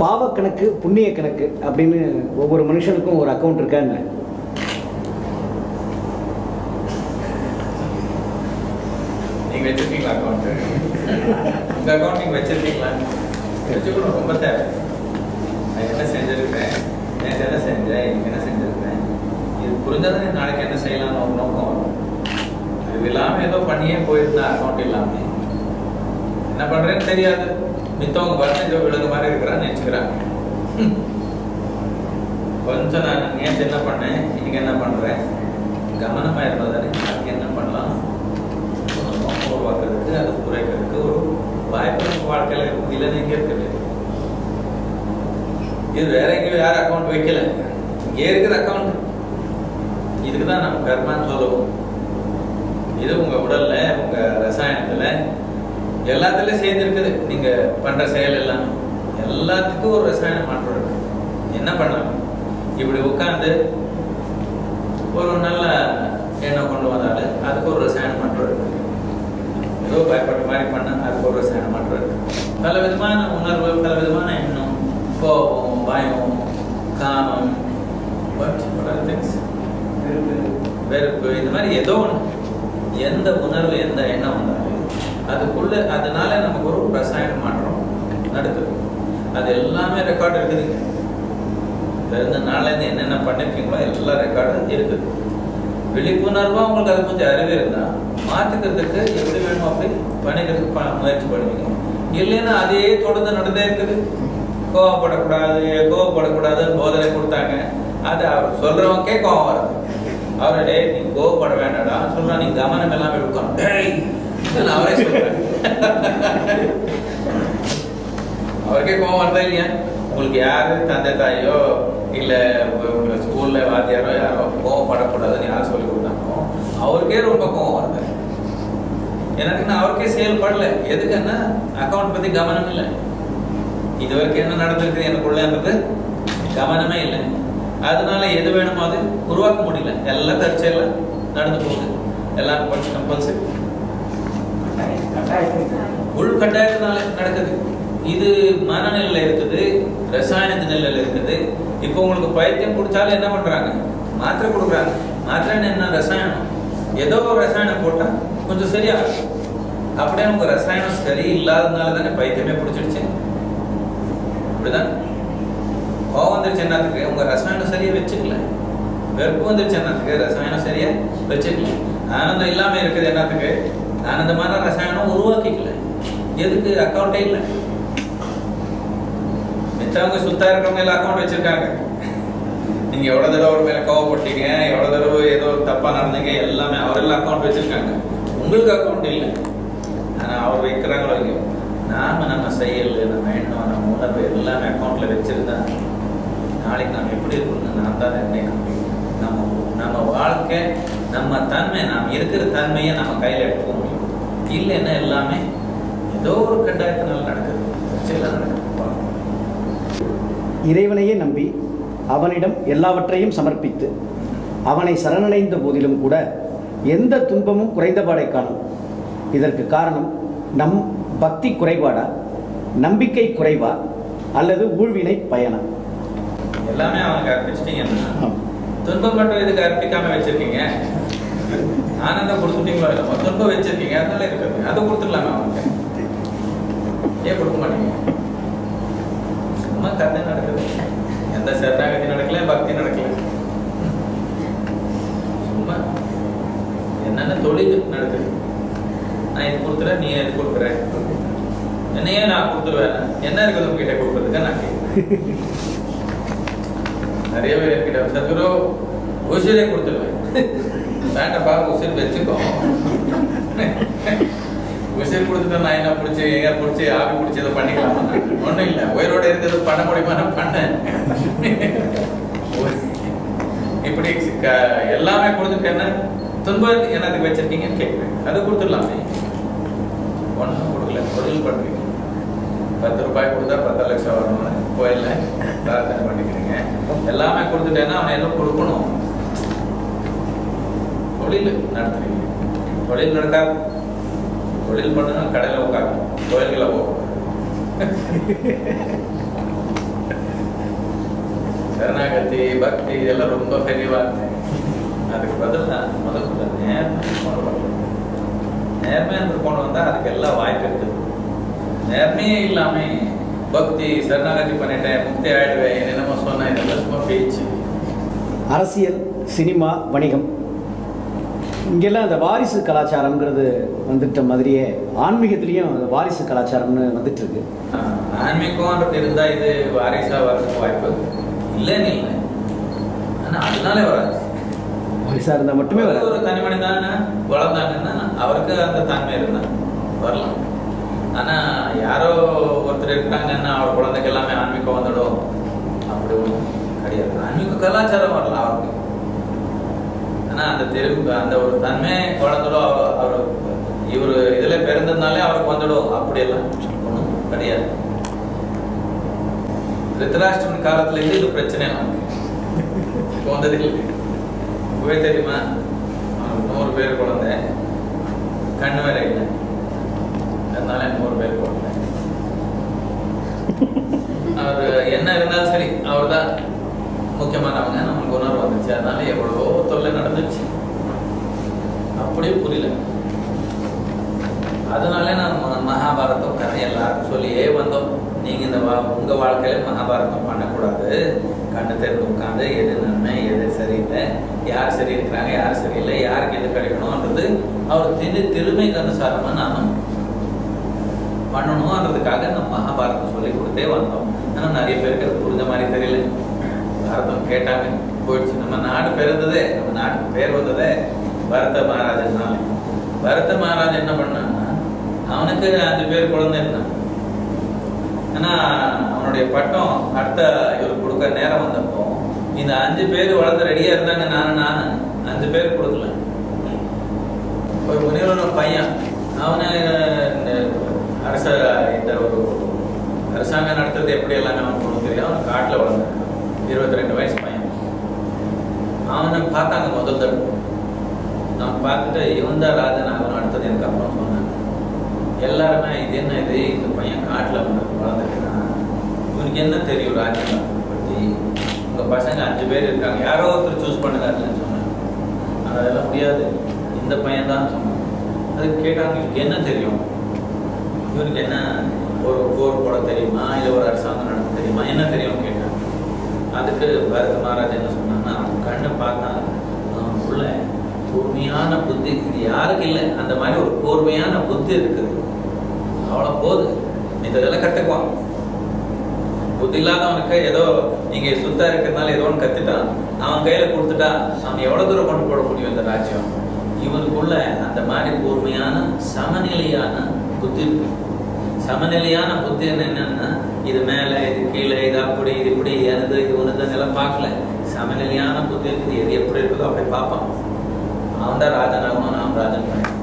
பாவ கணக்கு புண்ணிய கணக்கு அப்படின்னு ஒவ்வொரு மனுஷனுக்கும் ஒரு அக்கௌண்ட் இருக்காங்க. நீங்க வச்சிருக்கீங்களா அக்கௌண்ட் உங்க அக்கௌண்ட் நீங்க வச்சிருக்கீங்களா? வச்சுக்கணும் ரொம்ப தேவை. நான் என்ன செஞ்சிருக்கேன்? நேற்று என்ன செஞ்சேன்? இன்னைக்கு என்ன செஞ்சிருக்கேன்? இது புரிஞ்சாதான் நாளைக்கு என்ன செய்யலாம்னு ஒரு நோக்கம் வரும். இது இல்லாமல் ஏதோ பண்ணியே போயிருந்தா அக்கௌண்ட் இல்லாம. என்ன பண்றேன்னு தெரியாது. மித்தவங்க பார்த்து ஏதோ மாதிரி இருக்கிறான்னு நினைச்சுக்கிறாங்க. கொஞ்சம் நான் நேற்று என்ன பண்ணேன்? இன்னைக்கு என்ன பண்றேன்? இருந்தால் தானே அதுக்கு என்ன பண்ணலாம்? உருவாக்குறதுக்கு அது குறைக்கிறதுக்கு ஒரு வாய்ப்பு வாழ்க்கையில் வாழ்க்கையில இருக்குது இல்லைன்னு இங்கே இருக்குது. இது வேற எங்கேயும் யாரும் அக்கௌண்ட் வைக்கல. இங்கே இருக்கிற அக்கௌண்ட் இதுக்கு தான் நம்ம கர்மான்னு சொல்லுவோம். இது உங்க உடலில் உங்க ரசாயனத்துல எல்லாத்துலயும் சேர்ந்து இருக்குது நீங்க பண்ற செயல் எல்லாம். எல்லாத்துக்கும் ஒரு ரசாயன மாற்றம் இருக்கு. என்ன பண்ணலாம்? இப்படி உட்கார்ந்து ஒரு நல்ல எண்ணம் கொண்டு வந்தாலும் அதுக்கு ஒரு ரசாயன மாற்றம் இருக்கு. ஏதோ பயப்பட்ட மாதிரி பண்ண அதுக்கு ஒரு ரசாயன மாற்றம் இருக்கு. பல விதமான உணர்வு பல விதமான எண்ணம் கோபம் பயம் காமம் வெறுப்பு. இந்த மாதிரி ஏதோ ஒன்று எந்த உணர்வு எந்த எண்ணம் வந்தாலும் அதுக்குள்ள அதனால நமக்கு ஒரு ரசாயன மாற்றம் நடக்குது. அது எல்லாமே ரெக்கார்டு இருக்குதுங்க. பிறந்த நாள்லேருந்து என்னென்ன பண்ணிருக்கீங்களோ எல்லா ரெக்கார்டும் இருக்குது. விழிப்புணர்வா உங்களுக்கு அது கொஞ்சம் அறிவு இருந்தா மாத்துக்கிறதுக்கு எப்படி வேணும் அப்படி பண்ணிக்கிறதுக்கு முயற்சி பண்ணுவீங்க. இல்லைன்னா அதே தொடர்ந்து நடந்தே இருக்குது. கோவப்படக்கூடாது கோவப்படக்கூடாதுன்னு போதனை கொடுத்தாங்க. அது அவர் சொல்றவங்கே கோவம் வருது. அவரு டேய் நீ கோவப்பட வேண்டாம் சொல்றா நீ கவனம் எல்லாம் எடுக்கணும் அவரே சொல்றேன். அவருக்கே கோவம் வருதா இல்லையா? உங்களுக்கு யாரு தந்தை தாயோ இல்ல ஸ்கூல்ல வாத்தியாரோ யாரோ கோவப்படக்கூடாதுன்னு யாரும் சொல்லி கொடுத்தாங்களோ அவருக்கே ரொம்ப கோவம் வருது. எனக்குன்னா அவருக்கே செயல்படல எதுக்குன்னா அக்கௌண்ட் பத்தி கவனம் இல்லை. இது வரைக்கும் என்ன நடந்திருக்கு எனக்குள்ளன்றது கவனமே இல்லை. அதனால எது வேணுமோ அது உருவாக்க முடியல. எல்லா தற்செயலாம் நடந்து போகுது. எல்லாம் கொஞ்சம் கம்பல்சரி உள்கட்டாயத்தினால நடக்குது. இது மனநிலையில் இருக்குது ரசாயன நிலையில் இருக்குது. இப்போ உங்களுக்கு பைத்தியம் பிடிச்சாலும் என்ன பண்றாங்க? மாத்திரை கொடுக்குறாங்க. மாத்திரை என்ன ரசாயனம்? ஏதோ ஒரு ரசாயனம் போட்டா கொஞ்சம் சரியாகும். அப்படியே உங்க ரசாயனம் சரி இல்லாததுனால தானே பைத்தியமே பிடிச்சிடுச்சு. அப்படிதான்? கோவம் வந்துருச்சு என்னத்துக்கு? உங்க ரசாயனம் சரியா வச்சுக்கல. வெறுப்பு வந்துருச்சு என்னத்துக்கு? ரசாயனம் சரியா வச்சுக்கல. ஆனந்தம் இல்லாம இருக்குது என்னத்துக்கு? ஆனா அந்த மாதிரி ரசாயனம் உருவாக்கிக்கல. எதுக்கு? அக்கௌண்டே இல்லை. மிச்சவங்க சுத்தா இருக்கிறவங்க எல்லாம் அக்கௌண்ட் வச்சிருக்காங்க. நீங்க எவ்வளவு தடவை அவர் மேல கோவப்பட்டீங்க எவ்வளவு தடவை ஏதோ தப்பா நடந்தீங்க எல்லாமே அவரெல்லாம் அக்கௌண்ட் வச்சிருக்காங்க. உங்களுக்கு அக்கௌண்ட் இல்லை. ஆனா அவர் வைக்கிறாங்களோ இல்லையோ? நாம நம்ம செயல் நம்ம எண்ணம் நம்ம உணர்வு எல்லாமே அக்கௌண்ட்ல வச்சிருந்தா நாளைக்கு நாம் எப்படி இருக்கணும்னு நான் தான் நிர்ணயிக்க நம்ம நம்ம வாழ்க்கை நம்ம தன்மை நாம் இருக்கிற தன்மையை நம்ம கையில எடுத்துக்க முடியும். இல்லைன்னா எல்லாமே ஏதோ ஒரு கட்டாயத்தினால நடக்குது. இறைவனையே நம்பி அவனிடம் எல்லாவற்றையும் சமர்ப்பித்து அவனை சரணடைந்த போதிலும் கூட எந்த துன்பமும் குறைந்தபாடை காணும். இதற்கு காரணம் நம் பக்தி குறைபாடா நம்பிக்கை குறைவா அல்லது ஊழ்வினை பயனா? எல்லாமே அவனுக்கு அர்ப்பிச்சிட்டீங்கன்னா துன்பம் மட்டும் இதுக்கு அர்ப்பிக்காம வச்சிருக்கீங்க? ஆனந்தம் கொடுத்துட்டீங்களோ இல்லை துன்பம் வச்சிருக்கீங்க அதனால இருக்குது அதை கொடுத்துடலாமே அவங்க ஏன் கொடுக்க மாட்டீங்க? சும்மா கதை நடக்குது. எந்த சரணாகதி நடக்கல பக்தி நடக்கல. சும்மா என்னென்ன தொழில் நடக்குது? நான் இது கொடுத்துறேன் நீ இது கொடுக்குற. என்னையே நான் கொடுத்துருவேன். என்ன இருக்குது உங்ககிட்ட கொடுக்கறதுக்கு? நான் நிறைய பேர் என்கிட்ட சத்குரு உசிரே கொடுத்துருவேன். வேண்டாப்பா உசிர் வச்சுக்கோ உசிர் கொடுத்துட்டு நான் என்ன பிடிச்சி எங்க பிடிச்சி ஆவி பிடிச்சி இதை பண்ணிக்கலாமா. ஒன்றும் இல்லை. உயிரோட எதுவும் பண்ண முடியுமா? நான் பண்ணேன். இப்படி க- எல்லாமே கொடுத்துட்டேன்னா துன்பம் என்னதுக்கு வச்சிருக்கீங்கன்னு கேட்குறேன். அது கொடுத்துடலாமே. ஒன்றும் கொடுக்கல. தொழில் பண்ணுறீங்க பத்து ரூபாய் கொடுத்தா பத்து லட்சம் வரணும்னு கோயில்ல பிரார்த்தனை பண்ணிக்கிறீங்க. எல்லாமே கொடுத்துட்டேன்னா அவன் என்ன கொடுக்கணும்? தொழில் நடத்துறீங்க. தொழில் நடக்காது தொழில் பண்ணுனா கடையில் உட்காரு. கோயில்களை போகும் சரணாகதி பக்தி இதெல்லாம் ரொம்ப பெரிய வார்த்தை அதுக்கு பதில் தான் முதல்ல நேர்மை கொண்டு வரணும் நேர்மை என்று கொண்டு வந்தால் அதுக்கு எல்லாம் வாய்ப்பு இருக்குது நேர்மையே இல்லாமல் பக்தி சரணாகதி பண்ணிட்டேன் முக்தி ஆயிடுவேன் என்னென்னமோ சொன்னேன் இதெல்லாம் சும்மா பேச்சு. அரசியல் சினிமா வணிகம். இங்கெல்லாம் அந்த வாரிசு கலாச்சாரம்ங்கிறது வந்துட்ட மாதிரியே ஆன்மீகத்திலையும் அந்த வாரிசு கலாச்சாரம்னு வந்துட்டு இருக்கு ஆன்மீகம்ன்றது இருந்தா இது வாரிசா வரதுக்கு வாய்ப்பு இல்லைன்னு இல்லை. ஆனா அதனாலே வராது. வாரிசா இருந்தால் மட்டுமே வராது. ஒரு தனி மனிதன வளர்ந்தாங்கன்னா அவருக்கு அந்த தன்மை இருந்தா வரலாம். ஆனா யாரோ ஒருத்தர் இருக்கிறாங்கன்னா அவர் குழந்தைக்கு எல்லாமே ஆன்மீகம் வந்துடும். அப்படி கிடையாது. ஆன்மீக கலாச்சாரம் வரலாம் அவருக்கு. அந்த தெரு அந்த ஒரு தன்மை வளர்ந்துடும் அவர் அவர் இவர் இதுல பிறந்ததுனாலே அவருக்கு வந்துடும் அப்படியெல்லாம் ஒன்றும் கிடையாது. ரித்ராஷ்டிரன் காலத்துல இருந்து இது பிரச்சனை நமக்கு. இப்போ வந்தது இல்லை. தெரியுமா? அவனுக்கு நூறு பேர் குழந்தை. கண்ணு வேற இல்லை. அதனால நூறு பேர் குழந்தை. அவர் என்ன இருந்தாலும் சரி அவர் தான் முக்கியமானவங்க நம்மளுக்கு உணர்வு வந்துச்சு. அதனால எவ்வளவோ தொல்லை நடந்துச்சு அப்படியே புரியல. அதனால நான் மகாபாரதம் கதை எல்லாருக்கும் சொல்லியே வந்தோம். நீங்க இந்த வா உங்க வாழ்க்கையில மகாபாரதம் பண்ணக்கூடாது. கண்ணு திறந்து உட்காந்து எது நன்மை எது சரியில்லை யார் சரி இருக்கிறாங்க யார் சரியில்லை யாருக்கு எது கிடைக்கணும்ன்றது அவர் திரு திருமைக்கு அனுசாரமா நானும் பண்ணணும்ன்றதுக்காக நம்ம மகாபாரதம் சொல்லி கொடுத்தே வந்தோம். ஆனா நிறைய பேருக்கு அது புரிஞ்ச மாதிரி தெரியல. அர்த்தம் கேட்டாங்க. போயிடுச்சு. நம்ம நாடு பிறந்ததே நம்ம நாட்டுக்கு பேர் வந்ததே பரத மகாராஜனால பரத மகாராஜ் என்ன பண்ணான்னா அவனுக்கு அஞ்சு பேர் குழந்தை இருந்தான் ஆனா அவனுடைய பட்டம் அடுத்த இவர் கொடுக்க நேரம் வந்தப்போ இந்த அஞ்சு பேர் வளர்ந்து ரெடியா இருந்தாங்க நானு நானு. அஞ்சு பேர் கொடுக்கல. ஒரு முனிவரோட பையன் அவனை அரச இந்த ஒரு அரசாங்கம் நடத்துறது எப்படி எல்லாமே அவனுக்கு தெரியும் அவன் காட்டில் வளர்ந்தான். இருபத்தி ரெண்டு வயசு பையன். அவனை பார்த்தாங்க முதல் தடவை. நான் பார்த்துட்டு இவன் தான் ராஜன் ஆகணும் அடுத்தது எனக்கு அப்புறம் சொன்னாங்க. எல்லாருமே இது என்ன இது? இந்த பையன் காட்டில் வளர்ந்துருக்கிறான். இவனுக்கு என்ன தெரியும் ராஜன் பற்றி? உங்கள் பசங்க அஞ்சு பேர் இருக்காங்க. யாரோ ஒருத்தர் சூஸ் பண்ணுறாருன்னு சொன்னாங்க. அதெல்லாம் முடியாது. இந்த பையன் தான் சொன்னான். அதுக்கு கேட்டாங்க இவனுக்கு என்ன தெரியும்? இவனுக்கு என்ன ஒரு போர் போட தெரியுமா? இல்லை ஒரு அரசாங்கம் நடத்த தெரியுமா? என்ன தெரியும்? அதுக்கு பரத மகாராஜ் என்ன சொன்னாங்கன்னா அவன் கண்ணை பார்த்தா அவன் உள்ள கூர்மையான புத்தி இது யாருக்கு இல்லை அந்த மாதிரி ஒரு கூர்மையான புத்தி இருக்குது. அவ்வளோ போது. இதெல்லாம் கற்றுக்குவான். புத்தி இல்லாதவனுக்கு ஏதோ நீங்க சுத்தா இருக்கிறதுனால ஏதோ ஒன்று கத்துட்டான். அவன் கையில கொடுத்துட்டா அவன் எவ்வளவு தூரம் கொண்டு போட முடியும் இந்த ராஜ்யம்? இவனுக்குள்ள அந்த மாதிரி கூர்மையான சமநிலையான புத்தி இருக்கு. சமநிலையான புத்தி என்னன்னா இது மேல இது கீழே இது அப்படி இது இப்படி எனது இது ஒன்று எல்லாம் பார்க்கல. சமநிலையான புத்தி இருக்குது. எது எப்படி இருக்குதோ அப்படி பார்ப்பான். அவன் தான் ராஜன் ஆகணும் நாம் ராஜன். பண்ணேன்